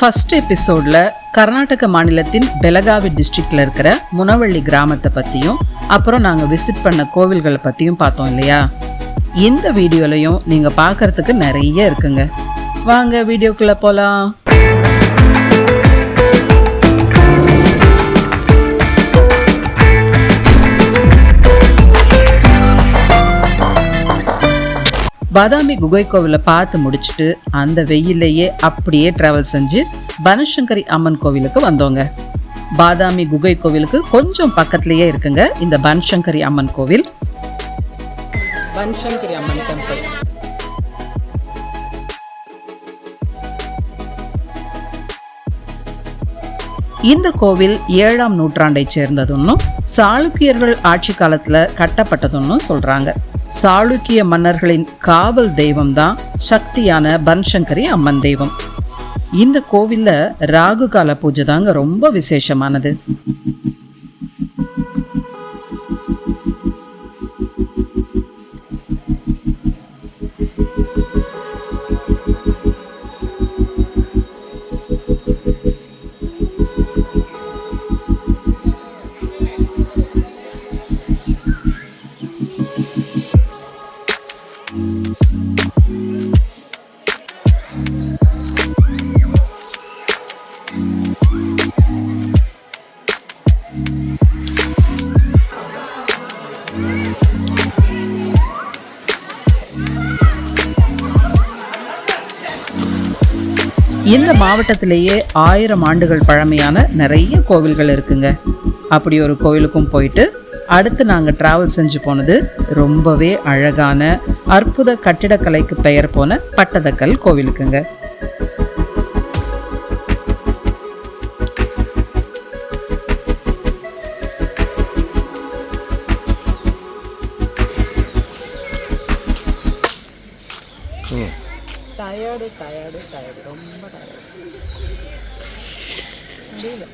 First எபிசோடில் கர்நாடக மாநிலத்தின் பெலகாவி டிஸ்ட்ரிக்டில் இருக்கிற முனவள்ளி கிராமத்தை பற்றியும் அப்புறம் நாங்கள் விசிட் பண்ண கோவில்களை பற்றியும் பார்த்தோம் இல்லையா? இந்த வீடியோலையும் நீங்கள் பார்க்கறதுக்கு நிறைய இருக்குங்க. வாங்க வீடியோக்குள்ளே போகலாம் பாதாமி குகை கோவிலை பார்த்து முடிச்சுட்டு அந்த வெயிலையே அப்படியே டிராவல் செஞ்சு பனசங்கரி அம்மன் கோவிலுக்கு வந்தோங்க. பாதாமி குகை கோவிலுக்கு கொஞ்சம் பக்கத்துலயே இருக்குங்க இந்த பனசங்கரி அம்மன் கோவில். பனசங்கரி அம்மன் டெம்பிள் இந்த கோவில் ஏழாம் நூற்றாண்டைச் சேர்ந்ததுன்னும் சாளுக்கியர்கள் ஆட்சி காலத்துல கட்டப்பட்டதுன்னும் சொல்றாங்க. சாளுக்கிய மன்னர்களின் காவல் தெய்வம் தான் சக்தியான பன்சங்கரி அம்மன் தெய்வம். இந்த கோவில்ல ராகு கால பூஜை தாங்க ரொம்ப விசேஷமானது. இந்த மாவட்டத்திலேயே ஆயிரம் ஆண்டுகள் பழமையான நிறைய கோவில்கள் இருக்குங்க. அப்படி ஒரு கோவிலுக்கும் போயிட்டு அடுத்து நாங்கள் டிராவல் செஞ்சு போனது ரொம்பவே அழகான அற்புத கட்டிடக்கலைக்கு பெயர் போன பட்டதக்கல் கோவிலுக்குங்க. டயர்டு டயர்டு டயர்டு ரொம்ப டயர்டு முடியல.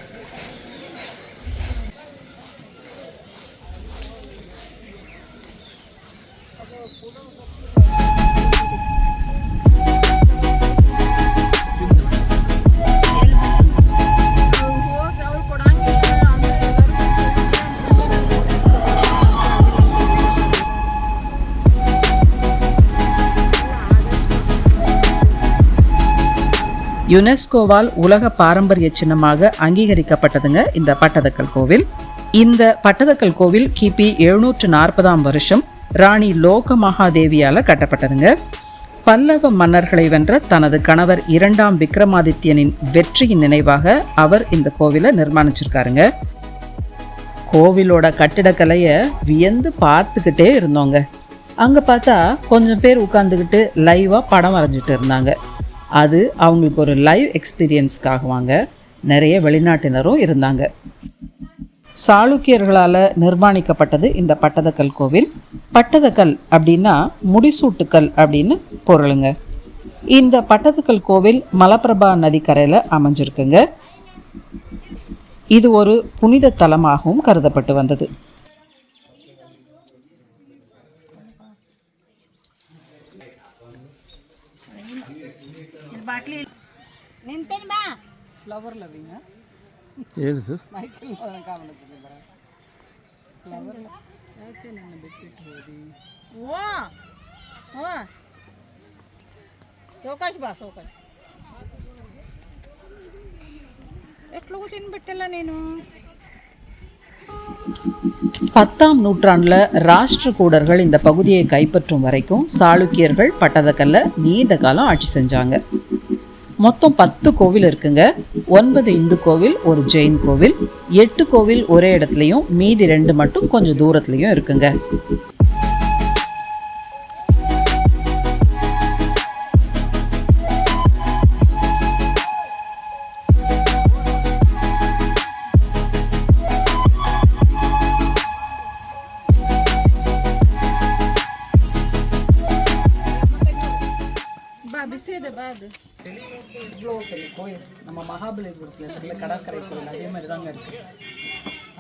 யுனெஸ்கோவால் உலக பாரம்பரிய சின்னமாக அங்கீகரிக்கப்பட்டதுங்க இந்த பட்டதக்கல் கோவில். இந்த பட்டதக்கல் கோவில் கிபி எழுநூற்று நாற்பதாம் வருஷம் ராணி லோக மகாதேவியால் கட்டப்பட்டதுங்க. பல்லவ மன்னர்களை வென்ற தனது கணவர் இரண்டாம் விக்ரமாதித்யனின் வெற்றியின் நினைவாக அவர் இந்த கோவிலை நிர்மாணிச்சிருக்காருங்க. கோவிலோட கட்டிடக்கலையை வியந்து பார்த்துக்கிட்டே இருந்தோங்க. அங்கே பார்த்தா கொஞ்சம் பேர் உட்காந்துக்கிட்டு லைவாக படம் வரைஞ்சிட்டு இருந்தாங்க. அது அவங்களுக்கு ஒரு லைவ் எக்ஸ்பீரியன்ஸ்க்காக வாங்க நிறைய வெளிநாட்டினரும் இருந்தாங்க. சாளுக்கியர்களால் நிர்மாணிக்கப்பட்டது இந்த பட்டதக்கல் கோவில். பட்டதக்கல் அப்படின்னா முடிசூட்டுக்கல் அப்படின்னு பொருளுங்க. இந்த பட்டதக்கல் கோவில் மலப்பிரபா நதிக்கரையில் அமைஞ்சிருக்குங்க. இது ஒரு புனித தலமாகவும் கருதப்பட்டு வந்தது. ನಿಂತೇನಿ ಬಾ. ಫ್ಲವರ್ ಲವಿಂಗ್ ಏನು ಸರ್? ಮೈಕಲ್ ಗಮನಿಸಿದೆ ಫ್ಲವರ್ ಯಾಕೆ ನನ್ನ ಬಿಟ್ಬಿಟ್ಟು ಹೋದಿ? ಓ ಓ ಸೌಕಾಶ್ ಬಾ ಸೌಕಾಶ್. ಎಟ್ಲೂ ತಿನ್ಬಿಟ್ಟಿಲ್ಲ ನೀನು? பத்தாம் நூற்றாண்டில் ராஷ்டிரகூடர்கள் இந்த பகுதியை கைப்பற்றும் வரைக்கும் சாளுக்கியர்கள் பட்டதக்கல்ல நீண்ட காலம் ஆட்சி செஞ்சாங்க. மொத்தம் பத்து கோவில் இருக்குங்க. ஒன்பது இந்து கோவில் ஒரு ஜெயின் கோவில். எட்டு கோவில் ஒரே இடத்துலையும் மீதி ரெண்டு மட்டும் கொஞ்சம் தூரத்துலையும் இருக்குங்க. நம்ம மகாபலிபுரத்தில் இருக்கிற கடற்கரை கோயில் அதே மாதிரி தாங்க இருக்கு.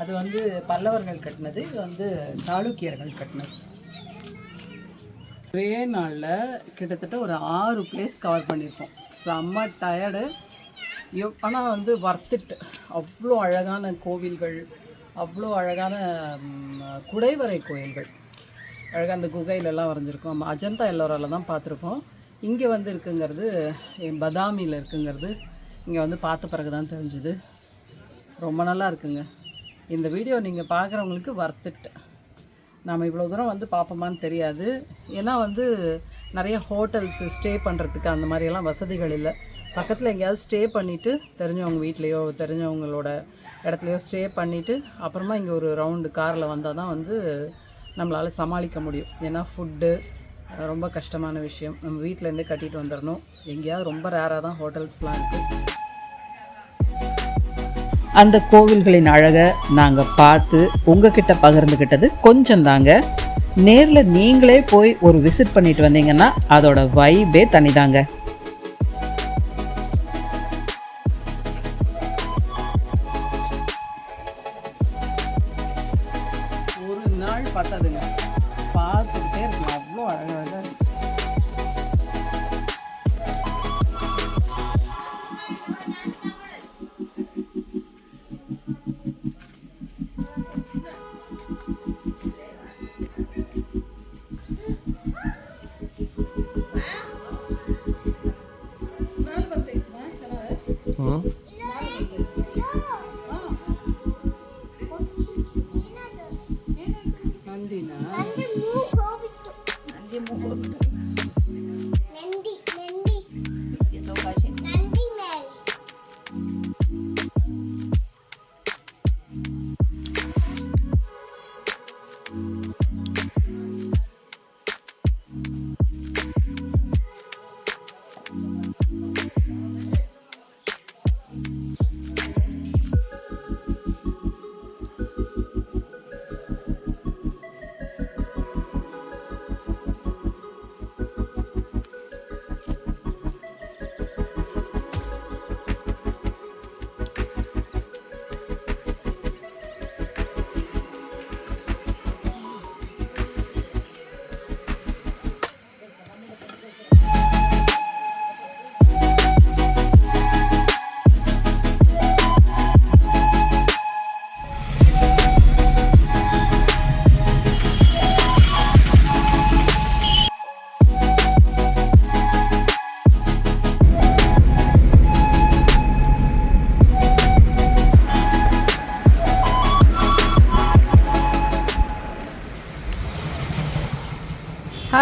அது வந்து பல்லவர்கள் கட்டினது இது வந்து சாளுக்கியர்கள் கட்டினது. ஒரே நாளில் கிட்டத்தட்ட ஒரு ஆறு பிளேஸ் கவர் பண்ணியிருக்கோம். செம்ம டயர்டு ஆனால் வந்து வர்த்திட்டு அவ்வளோ அழகான கோவில்கள் அவ்வளோ அழகான குடைவரை கோயில்கள். அழகாக அந்த குகையிலெல்லாம் வரைஞ்சிருக்கோம். நம்ம அஜந்தா எல்லோரால தான் பார்த்துருக்கோம் இங்கே வந்து இருக்குங்கிறது என் பதாமியில் இருக்குங்கிறது இங்கே வந்து பார்த்த பிறகு தான் தெரிஞ்சுது. ரொம்ப நல்லா இருக்குங்க. இந்த வீடியோ நீங்கள் பார்க்குறவங்களுக்கு வர்த்துட்டு நாம் இவ்வளோ தூரம் வந்து பார்ப்போமான்னு தெரியாது. ஏன்னா வந்து நிறைய ஹோட்டல்ஸ் ஸ்டே பண்ணுறதுக்கு அந்த மாதிரியெல்லாம் வசதிகள் இல்லை. பக்கத்தில் எங்கேயாவது ஸ்டே பண்ணிவிட்டு தெரிஞ்சவங்க வீட்லேயோ தெரிஞ்சவங்களோட இடத்துலையோ ஸ்டே பண்ணிவிட்டு அப்புறமா இங்கே ஒரு ரவுண்டு காரில் வந்தால் தான் வந்து நம்மளால் சமாளிக்க முடியும். ஏன்னா ஃபுட்டு ரொம்ப கஷ்டமான விஷயம். நம்ம வீட்டிலேருந்தே கட்டிட்டு வந்துடணும் எங்கேயாவது ரொம்ப ரேராக தான் ஹோட்டல்ஸ்லாம் இருக்குது அந்த கோவில்களின் அழகை நாங்கள் பார்த்து உங்ககிட்ட பகிர்ந்துக்கிட்டது கொஞ்சம் தாங்க. நேரில் நீங்களே போய் ஒரு விசிட் பண்ணிட்டு வந்தீங்கன்னா அதோட வைபே தனிதாங்க. ஒரு நாள் பார்த்ததுங்க பார்த்துக்கிட்டே இருக்கலாம். அவ்வளோ அழகாக ಹ್ಞೂ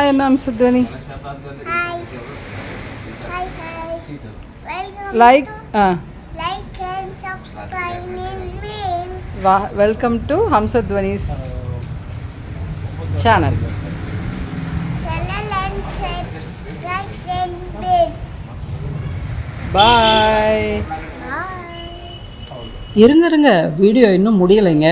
ஹாய் என்ன அம்சத்வனி லைக் ஆ வா welcome to Hamsadhwani's channel bye இருங்க இருங்க. வீடியோ இன்னும் முடியலைங்க.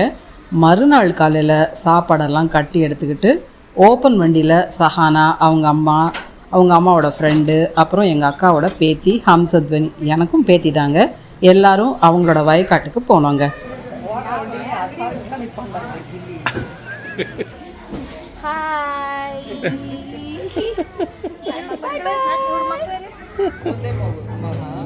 மறுநாள் காலையில் சாப்பாடெல்லாம் கட்டி எடுத்துக்கிட்டு ஓப்பன் வண்டியில் சஹானா அவங்க அம்மா அவங்க அம்மாவோட ஃப்ரெண்டு அப்புறம் எங்கள் அக்காவோட பேத்தி ஹம்சத்வனி எனக்கும் பேத்தி தாங்க. எல்லாரும் அவங்களோட வயக்காட்டுக்கு போனோங்க. ஹாய்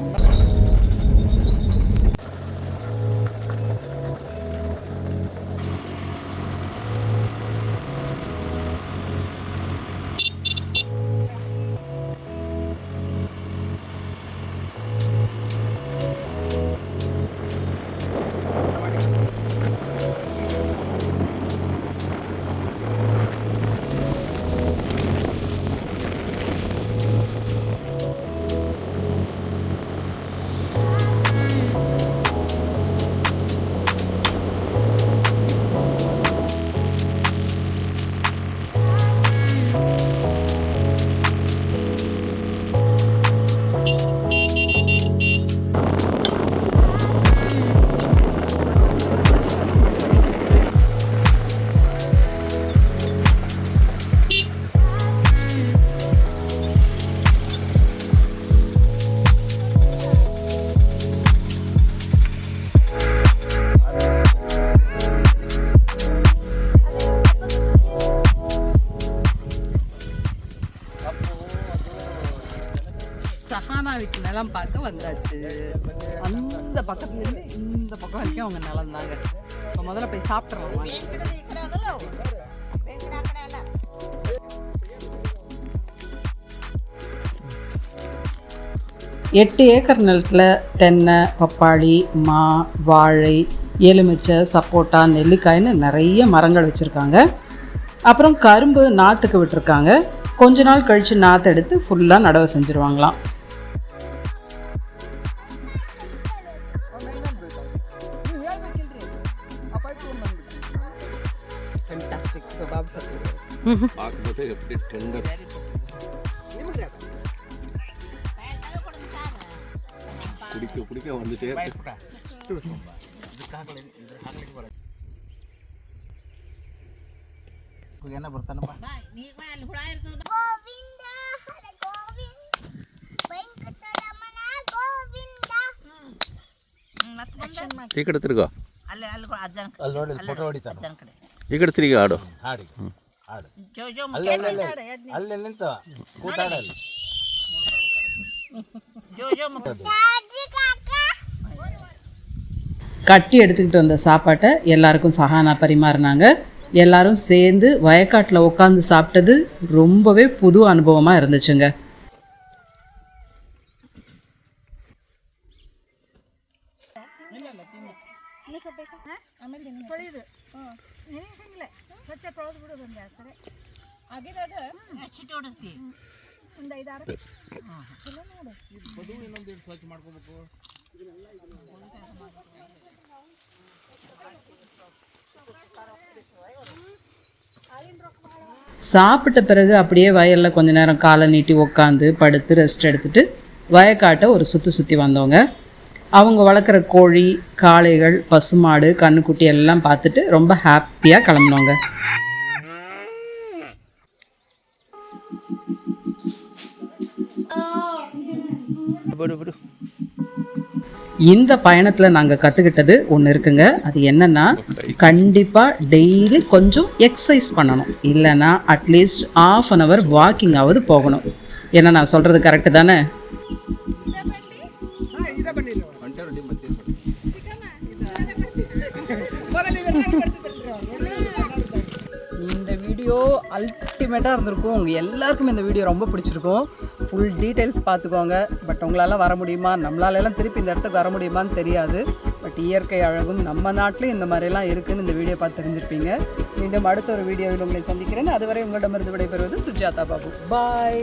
நிலம் பார்க்க வந்தாச்சு. அந்த பக்கத்துலேருந்து இந்த பக்கம் வரைக்கும் அவங்க நிலம் தாங்க இப்போ முதல்ல போய் சாப்பிட்றோம் எட்டு ஏக்கர் நிலத்தில் தென்னை பப்பாளி மா வாழை எலுமிச்சை சப்போட்டா நெல்லிக்காய்னு நிறைய மரங்கள் வச்சுருக்காங்க. அப்புறம் கரும்பு நாற்றுக்கு விட்டுருக்காங்க. கொஞ்ச நாள் கழித்து நாற்று எடுத்து ஃபுல்லாக நடவு செஞ்சுருவாங்களாம். fantastic kebabs are there. Mark the very tender. குடிக்க குடிக்க வந்துட்டே என்ன பிரச்சனை ಟೀಕ್ ಎಡ್ತಿರ್ಗೋ ಅಲ್ಲಿ ಅಲ್ಲಿ ಅಜ್ಜನ ಅಲ್ಲೋಡಿ ಫೋಟೋ ಹೊಡಿತಾನೆ ಅಜ್ಜನ ಕಡೆ ఇక్కడ తిరిగి ఆడు ఆడు ఆడు అల్లె கட்டி எடுத்துக்கிட்டு வந்த சாப்பாட்டை எல்லாருக்கும் சஹானா பரிமாறினாங்க எல்லாரும் சேர்ந்து வயக்காட்டில் உட்காந்து சாப்பிட்டது ரொம்பவே புது அனுபவமாக இருந்துச்சுங்க ಸ್ವಚ್ಛ ತೊಳೆದು ಬಿಡು ಬಂದೆ ಸರಿ ಆಗಿದಾಗ ಚಿಟ್ಟಿ ಹೊಡಿಸ್ತಿ ಒಂದು ಐದಾರು ಚಲೋ ನೋಡು சாப்பிட்ட பிறகு அப்படியே வயலில் கொஞ்ச நேரம் காலை நீட்டி உக்காந்து படுத்து ரெஸ்ட் எடுத்துட்டு வயக்காட்டை ஒரு சுற்றி சுற்றி வந்தவங்க அவங்க வளர்க்குற கோழி காளைகள் பசுமாடு கண்ணுக்குட்டி எல்லாம் பார்த்துட்டு ரொம்ப ஹாப்பியாக கிளம்புனவங்க இந்த பயணத்தில் நாங்கள் கற்றுக்கிட்டது ஒன்று இருக்குங்க. அது என்னென்னா கண்டிப்பாக டெய்லி கொஞ்சம் எக்ஸசைஸ் பண்ணணும். இல்லைன்னா at least half an hour வாக்கிங்காவது போகணும். என்ன நான் சொல்கிறது கரெக்டு தானே? இந்த வீடியோ அல்டிமேட்டாக இருந்திருக்கும். உங்கள் எல்லாருக்குமே இந்த வீடியோ ரொம்ப பிடிச்சிருக்கும். ஃபுல் டீட்டெயில்ஸ் பார்த்துக்கோங்க. பட் உங்களால் வர முடியுமா? நம்மளால எல்லாம் திருப்பி இந்த இடத்துக்கு வர முடியுமான்னு தெரியாது. பட் இயற்கை அழகும் நம்ம நாட்டிலும் இந்த மாதிரிலாம் இருக்குதுன்னு இந்த வீடியோ பார்த்து தெரிஞ்சிருப்பீங்க. மீண்டும் அடுத்த ஒரு வீடியோவில் உங்களை சந்திக்கிறேன். அதுவரை உங்களிடமிருந்து விடைபெறுவது சுஜாதா பாபு. பாய்